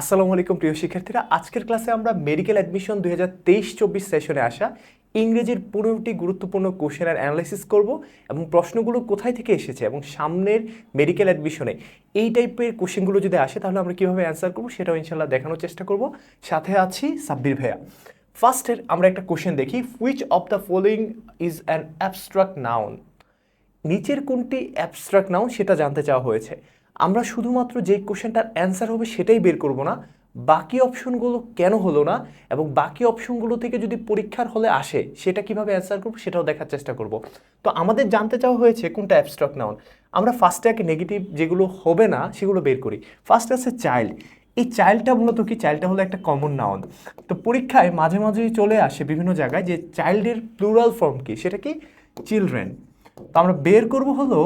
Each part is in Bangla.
আসসালামু আলাইকুম, প্রিয় শিক্ষার্থীরা। আজকের ক্লাসে আমরা মেডিকেল অ্যাডমিশন দুই হাজার তেইশ চব্বিশ সেশনে আসা ইংরেজির পনেরোটি গুরুত্বপূর্ণ কোশ্চেনের অ্যানালাইসিস করব এবং প্রশ্নগুলো কোথায় থেকে এসেছে এবং সামনের মেডিকেল অ্যাডমিশনে এই টাইপের কোশ্চেনগুলো যদি আসে, তাহলে আমরা কীভাবে অ্যান্সার করব সেটাও ইনশাল্লাহ দেখানোর চেষ্টা করব। সাথে আছি সাব্বির ভাইয়া। ফার্স্টের আমরা একটা কোশ্চেন দেখি which of the following is an abstract noun নিচের কোনটি অ্যাবস্ট্রাক্ট নাউন সেটা জানতে চাওয়া হয়েছে। আমরা শুধুমাত্র যেই কোশ্চেনটার অ্যান্সার হবে সেটাই বের করব না। বাকি অপশনগুলো কেন হলো না এবং বাকি অপশনগুলো থেকে যদি পরীক্ষার হলে আসে, সেটা কীভাবে অ্যান্সার করব সেটাও দেখার চেষ্টা করব। তো আমাদের জানতে চাওয়া হয়েছে কোনটা অ্যাবস্ট্রাক্ট নাউন আমরা ফার্স্টে আগে নেগেটিভ যেগুলো হবে না, সেগুলো বের করি। ফার্স্ট আছে চাইল্ড এই চাইল্ডটা মূলত কি? চাইল্ডটা হলো একটা কমন নাউন তো পরীক্ষায় মাঝে মাঝেই চলে আসে বিভিন্ন জায়গায় যে চাইল্ডের প্লুরাল ফর্ম কি? সেটা কি? চিলড্রেন তো আমরা বের করব হলো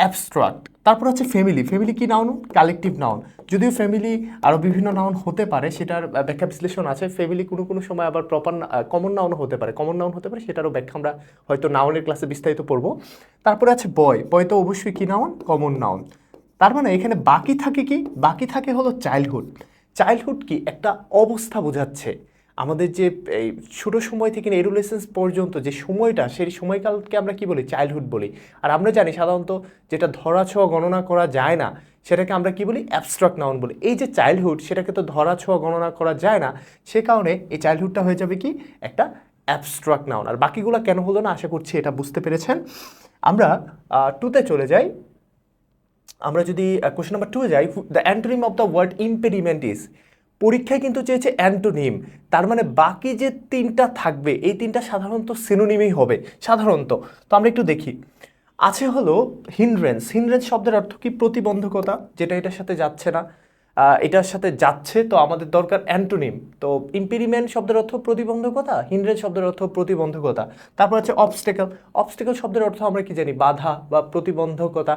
অ্যাবস্ট্রাক্ট তারপর হচ্ছে ফ্যামিলি ফ্যামিলি কি নাউন কালেকটিভ নাউন যদিও ফ্যামিলি আরও বিভিন্ন নাউন হতে পারে, সেটার ব্যাখ্যা বিশ্লেষণ আছে। ফ্যামিলি কোনো কোনো সময় আবার প্রপার কমন নাউন হতে পারে। কমন নাউন হতে পারে, সেটারও ব্যাখ্যা আমরা হয়তো নাউনের ক্লাসে বিস্তারিত পড়ব। তারপরে আছে বয় বয় তো অবশ্যই কি নাউন কমন নাউন তার মানে এখানে বাকি থাকে কি? বাকি থাকে হলো চাইল্ডহুড চাইল্ডহুড কি? একটা অবস্থা বোঝাচ্ছে। আমাদের যে, এই ছোটো সময় থেকে এডুলেসেন্স পর্যন্ত যে সময়টা, সেই সময়কালকে আমরা কি বলি? চাইল্ডহুড বলি। আর আমরা জানি সাধারণত যেটা ধরা ছোঁয়া গণনা করা যায় না, সেটাকে আমরা কি বলি? অ্যাবস্ট্রাক্ট নাউন বলি। এই যে চাইল্ডহুড, সেটাকে তো ধরা ছোঁয়া গণনা করা যায় না, সে কারণে এই চাইল্ডহুডটা হয়ে যাবে কি? একটা অ্যাবস্ট্রাক্ট নাউন। আর বাকিগুলো কেন হলো না? আশা করছি এটা বুঝতে পেরেছেন। আমরা টুতে চলে যাই। আমরা যদি কোশ্চেন নাম্বার টু যাই। The antonym of the word impediment is পরীক্ষায় কিন্তু চেয়েছে অ্যান্টোনিম। তার মানে বাকি যে তিনটা থাকবে, এই তিনটা সাধারণত সিনোনিমই হবে, সাধারণত। তো আমরা একটু দেখি। আছে হলো হিন্ড্রেন্স হিন্ড্রেন্স শব্দের অর্থ কি? প্রতিবন্ধকতা, যেটা এটার সাথে যাচ্ছে না। এটার সাথে যাচ্ছে, তো আমাদের দরকার অ্যান্টোনিম। তো ইম্পিরিমেন্ট শব্দের অর্থ প্রতিবন্ধকতা হিন্ড্রেন্স শব্দের অর্থ প্রতিবন্ধকতা। তারপর আছে অবস্টেকল অবস্টেকল শব্দের অর্থ আমরা কি জানি? বাধা বা প্রতিবন্ধকতা।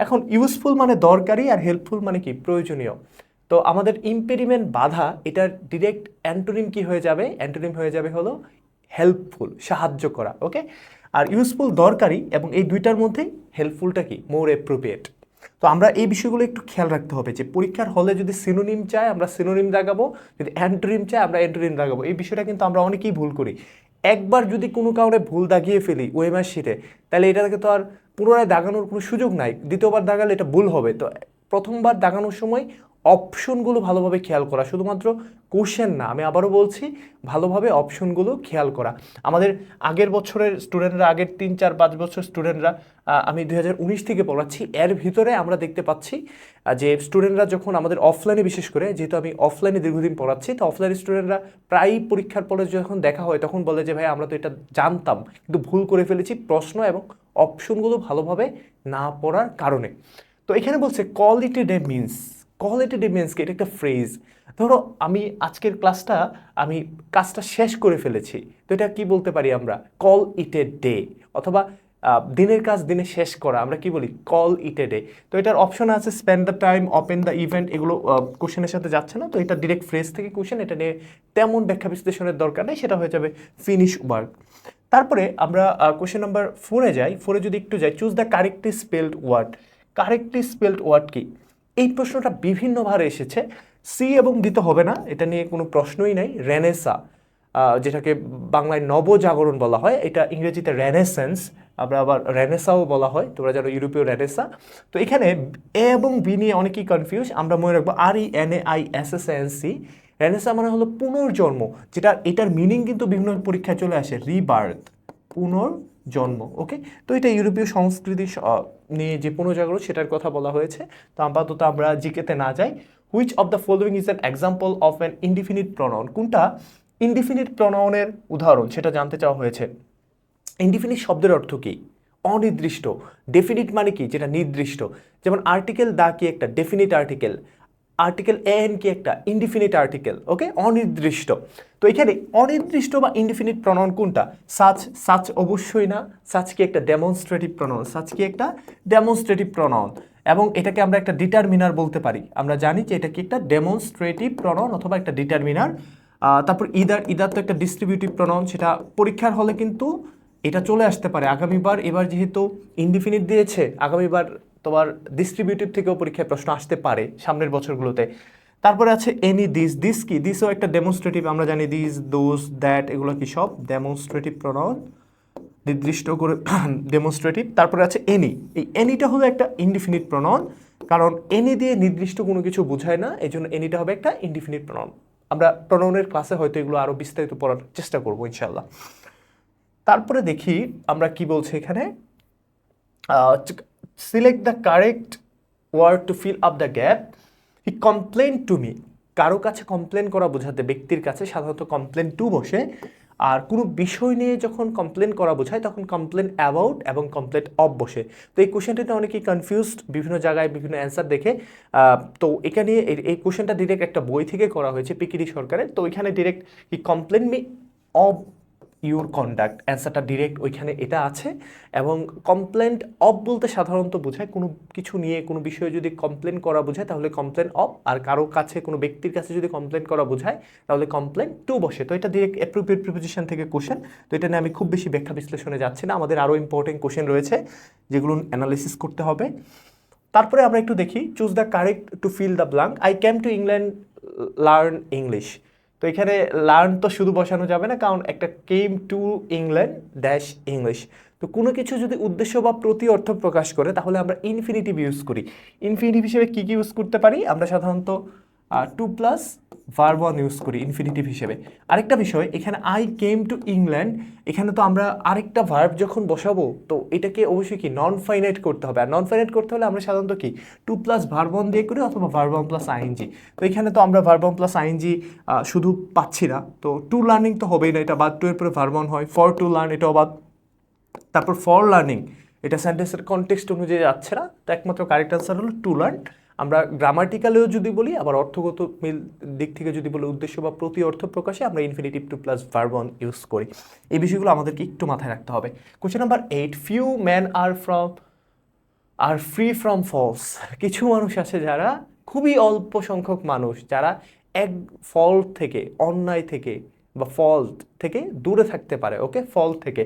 এখন ইউজফুল মানে দরকারি আর হেল্পফুল মানে কি? প্রয়োজনীয়। তো আমাদের ইম্পেরিমেন্ট বাধা, এটার ডিরেক্ট অ্যান্টোনিম কি হয়ে যাবে? অ্যান্টোনিম হয়ে যাবে হলো হেল্পফুল সাহায্য করা ওকে আর ইউজফুল দরকারি এবং এই দুইটার মধ্যেই হেল্পফুলটা কি? মোর অ্যাপ্রোপ্রিয়েট তো আমরা এই বিষয়গুলো একটু খেয়াল রাখতে হবে যে পরীক্ষার হলে যদি সিনোনিম চাই, আমরা সিনোনিম দাগাবো যদি অ্যান্টোনিম চাই, আমরা অ্যান্টোনিম লাগাবো। এই বিষয়টা কিন্তু আমরা অনেকেই ভুল করি। একবার যদি কোনো কারণে ভুল দাগিয়ে ফেলি ওএমআর শিটে তাহলে এটাকে তো আর পুনরায় দাগানোর কোনো সুযোগ নাই, দ্বিতীয়বার দাগালে এটা ভুল হবে। তো প্রথমবার দাগানোর সময় অপশনগুলো ভালোভাবে খেয়াল করা। শুধুমাত্র কোশ্চেন না, আমি আবারও বলছি, ভালোভাবে অপশনগুলো খেয়াল করা। আমাদের আগের বছরের স্টুডেন্টরা আগের তিন, চার, পাঁচ বছর স্টুডেন্টরা আমি দু হাজার উনিশ থেকে পড়াচ্ছি। এর ভিতরে আমরা দেখতে পাচ্ছি যে স্টুডেন্টরা যখন আমাদের অফলাইনে বিশেষ করে, যেহেতু আমি অফলাইনে দীর্ঘদিন পড়াচ্ছি, তো অফলাইন স্টুডেন্টরা প্রায়ই পরীক্ষার পরে যখন দেখা হয়, তখন বলে যে, ভাই, আমরা তো এটা জানতাম। কিন্তু ভুল করে ফেলেছি প্রশ্ন এবং অপশনগুলো ভালোভাবে না পড়ার কারণে। তো এখানে বলছে quality day means quality day means কি, এটা একটা ফ্রেজ ধরো আমি আজকের ক্লাসটা আমি কাজটা শেষ করে ফেলেছি, তো এটা কি বলতে পারি আমরা? কল ইট এ ডে অথবা দিনের কাজ দিনে শেষ করা, আমরা কি বলি? কল ইট এ ডে তো এটার অপশন আছে spend the time open the event এগুলো কোশ্চেনের সাথে যাচ্ছে না, তো এটা ডিরেক্ট ফ্রেজ থেকে কোশ্চেন এটা নিয়ে তেমন ব্যাখ্যা বিশ্লেষণের দরকার নেই, সেটা হয়ে যাবে ফিনিশ ওয়ার্ক তারপরে আমরা কোশ্চেন নাম্বার ফোরে যাই ফোরে যদি একটু যাই choose the correctly spelled word correctly spelled word কি? এই প্রশ্নটা বিভিন্নভাবে এসেছে। সি এবং দিতে হবে না, এটা নিয়ে কোনো প্রশ্নই নাই। রেনেসা যেটাকে বাংলায় নবজাগরণ বলা হয়, এটা ইংরেজিতে রেনেসেন্স আমরা আবার রেনেসাও বলা হয়, তোমরা জানো ইউরোপীয় রেনেসা তো এখানে এ এবং বি নিয়ে অনেকেই কনফিউজ আমরা মনে রাখব R E N A I S S N C renaissance মানে হলো পুনর্জন্ম, যেটা, এটার মিনিং কিন্তু বিভিন্ন পরীক্ষায় চলে আসে রিবার্থ পুনর্জন্ম ওকে তো এটা ইউরোপীয় সংস্কৃতি নিয়ে যে পুনর্জাগরণ, সেটার কথা বলা হয়েছে। তো আপাতত আমরা জিকেতে না যাই। Which of the following is an example of an indefinite pronoun কোনটা? ইনডিফিনিট প্রনাউনের উদাহরণ, সেটা জানতে চাওয়া হয়েছে। ইনডিফিনিট শব্দের অর্থ কী? অনির্দিষ্ট। ডেফিনিট মানে কি? যেটা নির্দিষ্ট। যেমন আর্টিকেল দা কি একটা ডেফিনিট আর্টিকেল আর্টিকেল এন কি একটা? ইনডিফিনিট আর্টিকেল ওকে অনির্দিষ্ট। তো এখানে অনির্দিষ্ট বা ইনডিফিনিট প্রনাউন কোনটা? সাচ সাচ অবশ্যই না। সাচ কি একটা ডেমনস্ট্রেটিভ প্রনাউন সাচ কি একটা ডেমনস্ট্রেটিভ প্রনাউন এবং এটাকে আমরা একটা ডিটারমিনার বলতে পারি। আমরা জানি যে এটা কি একটা ডেমনস্ট্রেটিভ প্রনাউন অথবা একটা ডিটারমিনার তারপর ইদার ইদার তো একটা ডিস্ট্রিবিউটিভ প্রনাউন সেটা পরীক্ষার হলে কিন্তু এটা চলে আসতে পারে। আগামীবার, এবার যেহেতু ইনডিফিনিট দিয়েছে, আগামীবার তোমার ডিস্ট্রিবিউটিভ থেকেও পরীক্ষায় প্রশ্ন আসতে পারে সামনের বছরগুলোতে। তারপরে আছে এনি দিস দিস কি? দিসও একটা ডেমনস্ট্রেটিভ আমরা জানি দিস দোজ দ্যাট এগুলো কি সব? ডেমনস্ট্রেটিভ প্রনাউন নির্দিষ্ট করে ডেমনস্ট্রেটিভ তারপরে আছে এনি এই এনিটা হলো একটা ইনডিফিনিট প্রনাউন কারণ এনি দিয়ে নির্দিষ্ট কোনো কিছু বোঝায় না এই জন্য এনিটা হবে একটা ইনডিফিনিট প্রনাউন আমরা প্রণয়নের ক্লাসে হয়তো এগুলো আরও বিস্তারিত পড়ার চেষ্টা করব ইনশাল্লাহ তারপরে দেখি আমরা কি বলছি এখানে select the correct word to fill up the gap he complain to me কারও কাছে কমপ্লেন করা বোঝাতে, ব্যক্তির কাছে সাধারণত কমপ্লেন টু বসে। আর কোনো বিষয় নিয়ে যখন কমপ্লেন করা বোঝায়, তখন কমপ্লেন অ্যাবাউট এবং কমপ্লেন অফ বসে। তো এই কোশ্চেনটিতে অনেকেই কনফিউজড বিভিন্ন জায়গায় বিভিন্ন অ্যান্সার দেখে। তো এখানে এই- কোশ্চেনটা ডিরেক্ট একটা বই থেকে করা হয়েছে পিকিডি সরকারের। তো এখানে direct he complain me of your conduct অ্যান্সারটা ডিরেক্ট ওইখানে এটা আছে এবং কমপ্লেন্ট অফ বলতে সাধারণত বোঝায় কোনো কিছু নিয়ে, কোনো বিষয়ে যদি কমপ্লেন করা বোঝায় তাহলে কমপ্লেন অফ আর কারও কাছে, কোনো ব্যক্তির কাছে যদি কমপ্লেন করা বোঝায় তাহলে কমপ্লেন টু বসে। তো এটা ডিরেক্ট অ্যাপ্রোপ্রিয়েট প্রিপোজিশন থেকে কোশ্চেন তো এটা নিয়ে আমি খুব বেশি ব্যাখ্যা বিশ্লেষণে যাচ্ছি না। আমাদের আরও ইম্পর্টেন্ট কোশ্চেন রয়েছে যেগুলো অ্যানালিসিস করতে হবে। তারপরে আমরা একটু দেখি choose the correct to fill the blank I came to England learn English তো এখানে লার্ন তো শুধু বসানো যাবে না, কারণ একটা came to England dash English তো কোনো কিছু যদি উদ্দেশ্য বা প্রতি অর্থ প্রকাশ করে, তাহলে আমরা ইনফিনিটিভ ইউজ করি। ইনফিনিটিভ হিসেবে কী কী ইউজ করতে পারি? আমরা সাধারণত to plus verb one use করি ইনফিনিটিভ হিসেবে। আরেকটা বিষয়, এখানে আই কেম টু ইংল্যান্ড এখানে তো আমরা আরেকটা ভার্ব যখন বসাবো, তো এটাকে অবশ্যই কি নন ফাইনাইট করতে হবে। আর নন ফাইনাইট করতে হলে আমরা সাধারণত কি? টু প্লাস ভার্ব ওয়ান দিয়ে করি অথবা ভার্ব ওয়ান প্লাস আইএনজি তো এখানে তো আমরা ভার্ব ওয়ান প্লাস আইএনজি শুধু পাচ্ছি না। তো টু লার্নিং তো হবেই না, এটা বাদ টু এর পরে ভার্ব ওয়ান হয় ফর টু লার্ন এটাও বাদ। তারপর ফর লার্নিং এটা সেন্টেন্সের কনটেক্সট অনুযায়ী যাচ্ছে না, তো একমাত্র কারেক্ট আনসার হলো টু লার্ন আমরা গ্রামাটিক্যালেও যদি বলি, আবার অর্থগত মিল দিক থেকে যদি বলি উদ্দেশ্য বা প্রতি অর্থ প্রকাশে আমরা infinitive to plus verb one use করি। এই বিষয়গুলো আমাদেরকে একটু মাথায় রাখতে হবে। Question number eight few man are from are free from faults কিছু মানুষ আছে যারা খুবই অল্প সংখ্যক মানুষ, যারা এক ফল্ট থেকে, অন্যায় থেকে বা ফল্ট থেকে দূরে থাকতে পারে ওকে ফল্ট থেকে।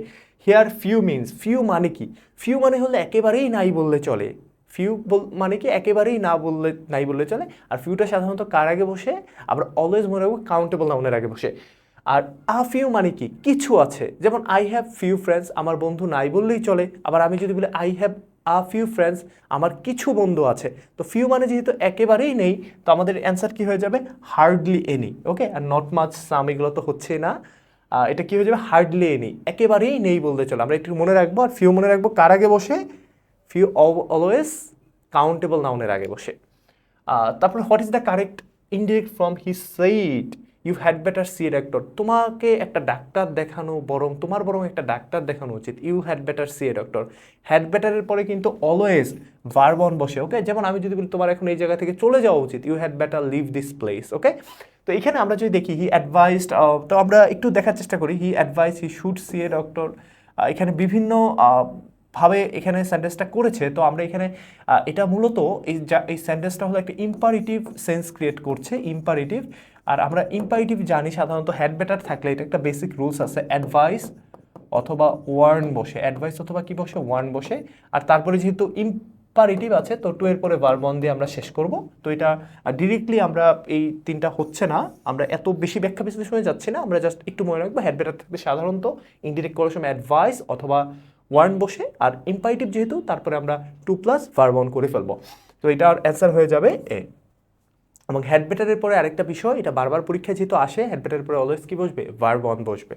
হিয়ার ফিউ মিনস ফিউ মানে কি? ফিউ মানে হলে একেবারেই নাই বললে চলে। ফিউ বল মানে কি একেবারেই না বললে, নাই বললে চলে। আর ফিউটা সাধারণত কার আগে বসে? আমরা অলওয়েজ মনে রাখব কাউন্টেবল নাউনের আগে বসে। আর আ ফিউ মানে কি? কিছু আছে। যেমন আই হ্যাভ ফিউ ফ্রেন্ডস আমার বন্ধু নাই বললেই চলে। আবার আমি যদি বলি I have a few friends আমার কিছু বন্ধু আছে। তো ফিউ মানে যেহেতু একেবারেই নেই, তো আমাদের অ্যান্সার কি হয়ে যাবে? হার্ডলি এনি ওকে আর নট মাছ সাম এগুলো তো হচ্ছে না। এটা কি হয়ে যাবে? হার্ডলি এনি একেবারেই নেই বলতে চলো। আমরা একটু মনে রাখব, আর ফিউ মনে রাখব কার আগে বসে? ফিউ অলওয়েজ কাউন্টেবল নাউনের আগে বসে। তারপরে what is the correct indirect from he said you had better see a doctor তোমাকে একটা ডাক্তার দেখানো বরং, তোমার বরং একটা ডাক্তার দেখানো উচিত। You had better see a doctor had বেটারের পরে কিন্তু অলওয়েজ ভার্বন বসে ওকে যেমন আমি যদি বলি, তোমার এখন এই জায়গা থেকে চলে যাওয়া উচিত। You had better leave this place okay তো এখানে আমরা যদি দেখি হি অ্যাডভাইসড তো আমরা একটু দেখার চেষ্টা করি। He advise he should see a doctor এখানে বিভিন্ন ভাবে এখানে সেন্টেন্সটা করেছে, তো আমরা এখানে এটা মূলত এই যা, এই সেন্টেন্সটা হলো একটা ইম্পারেটিভ সেন্স ক্রিয়েট করছে ইম্পারেটিভ আর আমরা ইম্পারেটিভ জানি সাধারণত হ্যাড বেটার থাকলে, এটা একটা বেসিক রুলস আছে অ্যাডভাইস অথবা ওয়ার্ন বসে অ্যাডভাইস অথবা কি বসে ওয়ার্ন বসে, আর তারপরে যেহেতু ইম্পারেটিভ আছে, তো টু এর পরে ভার্বন দিয়ে আমরা শেষ করব, তো এটা ডিরেক্টলি আমরা এই তিনটা হচ্ছে না, আমরা এত বেশি ব্যাখ্যা বিশ্লেষণে যাচ্ছি না, আমরা জাস্ট একটু মনে রাখব হ্যাড বেটার থাকবে সাধারণত ইনডিরেক্ট করার সময় অ্যাডভাইস অথবা ওয়ার্ন বসে আর ইম্পারেটিভ যেহেতু, তারপরে আমরা টু প্লাস ভার্বন করে ফেলব। তো এটার অ্যান্সার হয়ে যাবে এ। এবং হেড বেটারের পরে আরেকটা বিষয়, এটা বারবার পরীক্ষায় যেহেতু আসে, হেড বেটারের পরে অলওয়েজ কি বসবে? ভার্ব অন বসবে।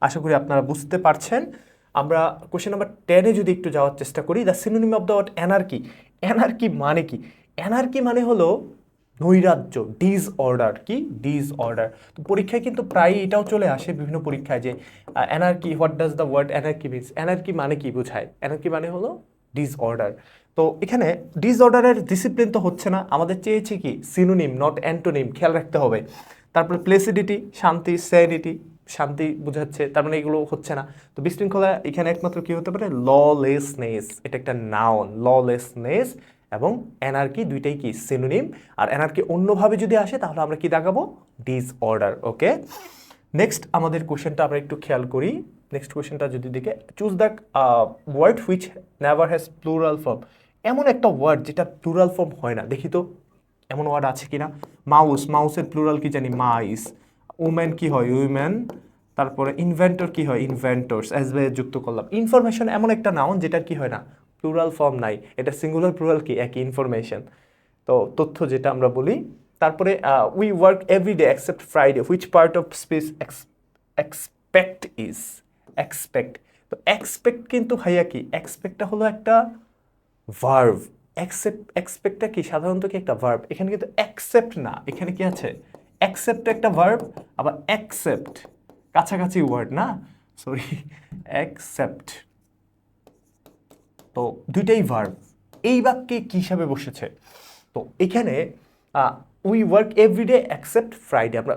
আশা করি আপনারা বুঝতে পারছেন। আমরা কোশ্চেন নাম্বার টেনে যদি একটু যাওয়ার চেষ্টা করি the synonym of the word anarchy anarchy মানে কি? অ্যানার্কি মানে হলো নৈরাজ্য ডিজ অর্ডার কি? ডিজ অর্ডার তো পরীক্ষায় কিন্তু প্রায় এটাও চলে আসে বিভিন্ন পরীক্ষায় যে anarchy what does the word anarchy means anarchy মানে কি বোঝায়? অ্যানার্কি মানে হলো ডিজ অর্ডার তো এখানে ডিজ অর্ডারের ডিসিপ্লিন তো হচ্ছে না, আমাদের চেয়েছে কি? সিনোনিম নট অ্যান্টোনিম খেয়াল রাখতে হবে। তারপরে প্লেসিডিটি শান্তি সেরিটি শান্তি বোঝাচ্ছে, তার মানে এগুলো হচ্ছে না। তো বিশৃঙ্খলা এখানে একমাত্র কি হতে পারে? ললেসনেস এটা একটা নাউন ললেসনেস এবং এনার্কি দুইটাই কি সিনোনিম আর এনার্কি অন্যভাবে যদি আসে, তাহলে আমরা কি দেখাবো? ডিস অর্ডার ওকে নেক্সট আমাদের কোশ্চেনটা আমরা একটু খেয়াল করি। নেক্সট কোশ্চেনটা যদি দেখে choose the word which never has plural form এমন একটা ওয়ার্ড যেটা প্লুরাল ফর্ম হয় না। দেখি তো, এমন ওয়ার্ড আছে কি না মাউস মাউসের প্লুরাল কি জানি? মাইস উম্যান কি হয়? উইম্যান তারপরে ইনভেন্টর কি হয়? ইনভেন্টরস অ্যাজ যুক্ত করলাম। ইনফরমেশন এমন একটা নাউন যেটার কি হয় না? প্লুরাল ফর্ম নাই, এটা সিঙ্গুলার প্লুরাল কি? একই ইনফরমেশন তো তথ্য যেটা আমরা বলি, তারপরে we work every day except Friday which part of speech expect is expect তো এক্সপেক্ট কিন্তু ভাইয়া কি? এক্সপেক্টটা হলো একটা ভার্ভ অ্যাকসেপ্ট এক্সপেক্টটা কি? সাধারণত কি একটা ভার্ব এখানে কিন্তু অ্যাকসেপ্ট না, এখানে কি আছে? অ্যাকসেপ্ট একটা ভার্ব আবার অ্যাকসেপ্ট কাছাকাছি ওয়ার্ড না? সরি অ্যাকসেপ্ট তো দুইটাই ভার্ব এই বাক্যে কী হিসাবে বসেছে? তো এখানে we work everyday except Friday আমরা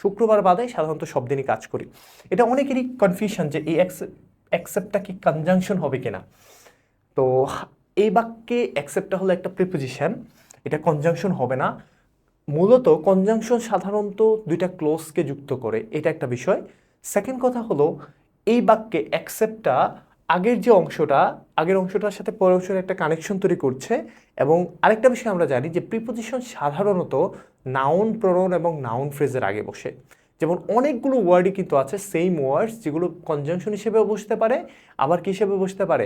শুক্রবার বাদে সাধারণত সব দিনই কাজ করি। এটা অনেকেরই কনফিউশন যে এই অ্যাকসেপ্টটা কি কনজাংশন হবে কিনা। তো এই বাক্যে অ্যাকসেপ্টটা হলো একটা প্রিপোজিশন এটা কনজাংশন হবে না। মূলত কনজাংশন সাধারণত দুইটা ক্লোজকে যুক্ত করে, এটা একটা বিষয়। সেকেন্ড কথা হলো, এই বাক্যে অ্যাকসেপ্টটা আগের যে অংশটা, আগের অংশটার সাথে পরের অংশের একটা কানেকশন তৈরি করছে এবং আরেকটা বিষয় আমরা জানি যে প্রিপোজিশন সাধারণত নাউন প্রোনাউন এবং নাউন ফ্রেজের আগে বসে। যেমন অনেকগুলো ওয়ার্ডই কিন্তু আছে সেম ওয়ার্ডস যেগুলো কনজাংশন হিসেবেও বসতে পারে, আবার কী হিসেবে বসতে পারে?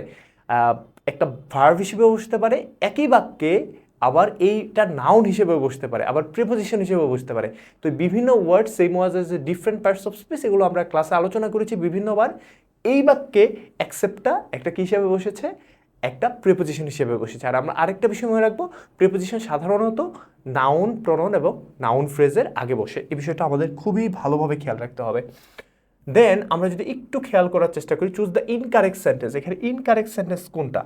একটা ভার্ভ হিসেবেও বসতে পারে, একই বাক্যে আবার এইটা নাউন হিসেবেও বসতে পারে, আবার প্রিপোজিশন হিসেবেও বসতে পারে। তো বিভিন্ন word same was as different parts of speech এগুলো আমরা ক্লাসে আলোচনা করেছি বিভিন্নবার। এই বাক্যে অ্যাকসেপ্টটা একটা কী হিসেবে বসেছে? একটা প্রিপোজিশন হিসেবে বসেছে। আর আমরা আরেকটা বিষয় মনে রাখব প্রিপোজিশন সাধারণত নাউন প্রনন এবং নাউন ফ্রেজের আগে বসে। এই বিষয়টা আমাদের খুবই ভালোভাবে খেয়াল রাখতে হবে। দেন আমরা যদি একটু খেয়াল করার চেষ্টা করি চুজ দ্য ইনকারেক্ট সেন্টেন্স এখানে ইনকারেক্ট সেন্টেন্স কোনটা?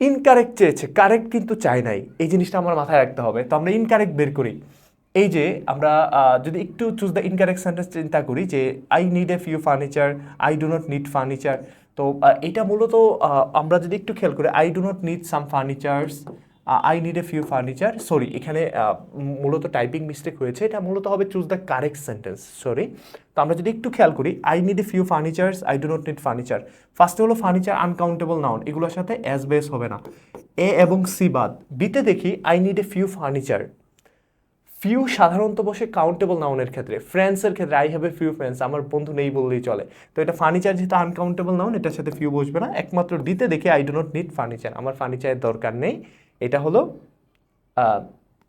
ইনকারেক্ট চেয়েছে কারেক্ট কিন্তু চাই নাই। এই জিনিসটা আমার মাথায় রাখতে হবে। তো আমরা ইনকারেক্ট বের করি। এই যে আমরা যদি একটু চুজ দ্য ইনকারেক্ট সেন্টেন্স চিন্তা করি যে I need a few furniture I do not need furniture তো এটা মূলত আমরা যদি একটু খেয়াল করি I do not need some furnitures I need a few furniture sorry এখানে মূলত টাইপিং মিস্টেক হয়েছে, এটা মূলত হবে choose the correct sentence sorry তো আমরা যদি একটু খেয়াল করি I need a few furnitures I do not need furniture ফার্স্টে হলো ফার্নিচার আনকাউন্টেবল নাউন এগুলোর সাথে অ্যাজ বেস হবে না এ এবং সি বাদ বিতে দেখি I need a few furniture few সাধারণত বসে কাউন্টেবল নাউনের ক্ষেত্রে ফ্রেন্ডসের ক্ষেত্রে I have a few friends আমার বন্ধু নেই বললেই চলে। তো এটা ফার্নিচার যেহেতু আনকাউন্টেবল নাউন এটার সাথে ফিউ বসবে না। একমাত্র ডিতে দেখে I do not need furniture আমার ফার্নিচারের দরকার নেই। এটা হলো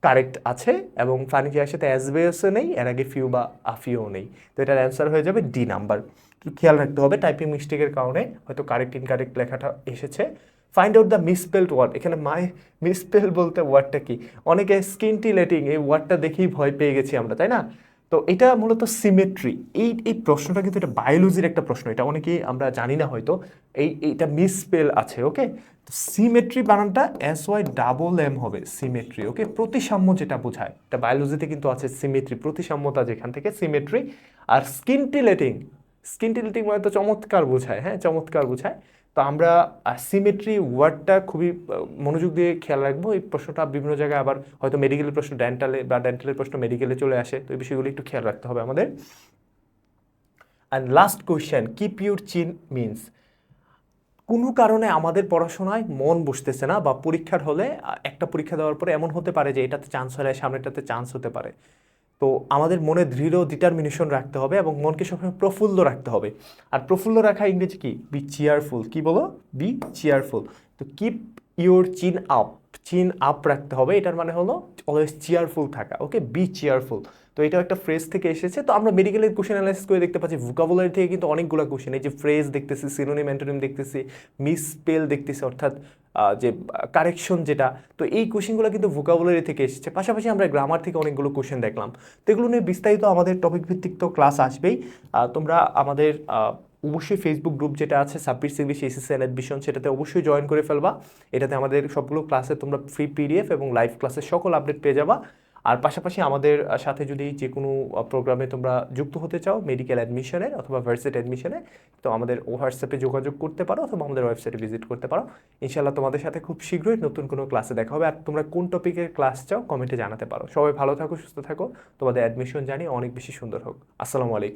কারেক্ট আছে এবং ফার্নিচারের সাথে অ্যাসবেসও নেই, এর আগে ফিউ বা আফিও নেই। তো এটার অ্যান্সার হয়ে যাবে ডি নাম্বার খেয়াল রাখতে হবে টাইপিং মিস্টেকের কারণে হয়তো কারেক্ট ইনকারেক্ট লেখাটা এসেছে। Find out the misspelled word এখানে মাই মিসপেল বলতে ওয়ার্ডটা কি? অনেকে স্কিনটিলেটিং এই ওয়ার্ডটা দেখেই ভয় পেয়ে গেছি আমরা, তাই না? তো এটা মূলত সিমেট্রি এই এই প্রশ্নটা কিন্তু এটা বায়োলজির একটা প্রশ্ন। এটা অনেকেই আমরা জানি না হয়তো। এই, এইটা মিসপেল আছে ওকে তো সিমেট্রি বানানটা এস ওয়াই ডাবল এম হবে সিমেট্রি ওকে প্রতিসাম্য যেটা বোঝায়, এটা বায়োলজিতে কিন্তু আছে সিমেট্রি প্রতিসাম্যতা যেখান থেকে সিমেট্রি আর স্কিনটিলেটিং স্কিনটিলেটিং মানে তো চমৎকার বোঝায় হ্যাঁ? চমৎকার বোঝায়। তো আমরা সিমেট্রি ওয়ার্ডটা খুবই মনোযোগ দিয়ে খেয়াল রাখব। এই প্রশ্নটা বিভিন্ন জায়গায় আবার হয়তো মেডিকেলের প্রশ্ন ডেন্টালে বা ডেন্টালের প্রশ্ন মেডিকেলে চলে আসে। তো এই বিষয়গুলো একটু খেয়াল রাখতে হবে আমাদের। And last question keep your chin means কোনো কারণে আমাদের পড়াশোনায় মন বসতেছে না বা পরীক্ষার হলে একটা পরীক্ষা দেওয়ার পরে এমন হতে পারে যে এটাতে চান্স হলে সামনেটাতে চান্স হতে পারে। তো আমাদের মনে দৃঢ় ডিটারমিনেশন রাখতে হবে এবং মনকে সবসময় প্রফুল্ল রাখতে হবে। আর প্রফুল্ল রাখা ইংরেজি কি? বি চেয়ারফুল কি বলো? বি চেয়ারফুল তো keep your chin up chin up রাখতে হবে। এটার মানে হলো অলওয়েজ চেয়ারফুল থাকা। ওকে বি চেয়ারফুল তো এটা একটা ফ্রেজ থেকে এসেছে। তো আমরা মেডিকেলের কোশ্চেন অ্যানালাইসিস করে দেখতে পাচ্ছি। ভোকাবুলারি থেকে কিন্তু অনেকগুলো কোশ্চেন এই যে ফ্রেজ দেখতেছি সিনোনিম অ্যান্টোনিম দেখতেছি মিসপেল দেখতেছি, অর্থাৎ যে কারেকশন যেটা। তো এই কোশ্চেনগুলো কিন্তু ভোকাবুলারি থেকে এসেছে। পাশাপাশি আমরা গ্রামার থেকে অনেকগুলো কোশ্চেন দেখলাম। তো এগুলো নিয়ে বিস্তারিত আমাদের টপিক ভিত্তিক তো ক্লাস আসবেই। তোমরা আমাদের অবশ্যই ফেসবুক গ্রুপ যেটা আছে সাব্বির সিংলিশ এসএসসি অ্যাডমিশন সেটাতে অবশ্যই জয়েন করে ফেলবা। এটাতে আমাদের সবগুলো ক্লাসে তোমরা ফ্রি পিডিএফ এবং লাইভ ক্লাসের সকল আপডেট পেয়ে যাবা। আর পাশাপাশি আমাদের সাথে যদি যে কোনো প্রোগ্রামে তোমরা যুক্ত হতে চাও মেডিকেল অ্যাডমিশনে অথবা ভার্সিটি অ্যাডমিশনে তো আমাদের হোয়াটসঅ্যাপে যোগাযোগ করতে পারো অথবা আমাদের ওয়েবসাইটে ভিজিট করতে পারো। ইনশাল্লাহ তোমাদের সাথে খুব শীঘ্রই নতুন কোনো ক্লাসে দেখা হবে। আর তোমরা কোন টপিকের ক্লাস চাও কমেন্টে জানাতে পারো। সবাই ভালো থাকো, সুস্থ থাকো। তোমাদের অ্যাডমিশন জানি অনেক বেশি সুন্দর হোক। আসসালামু আলাইকুম।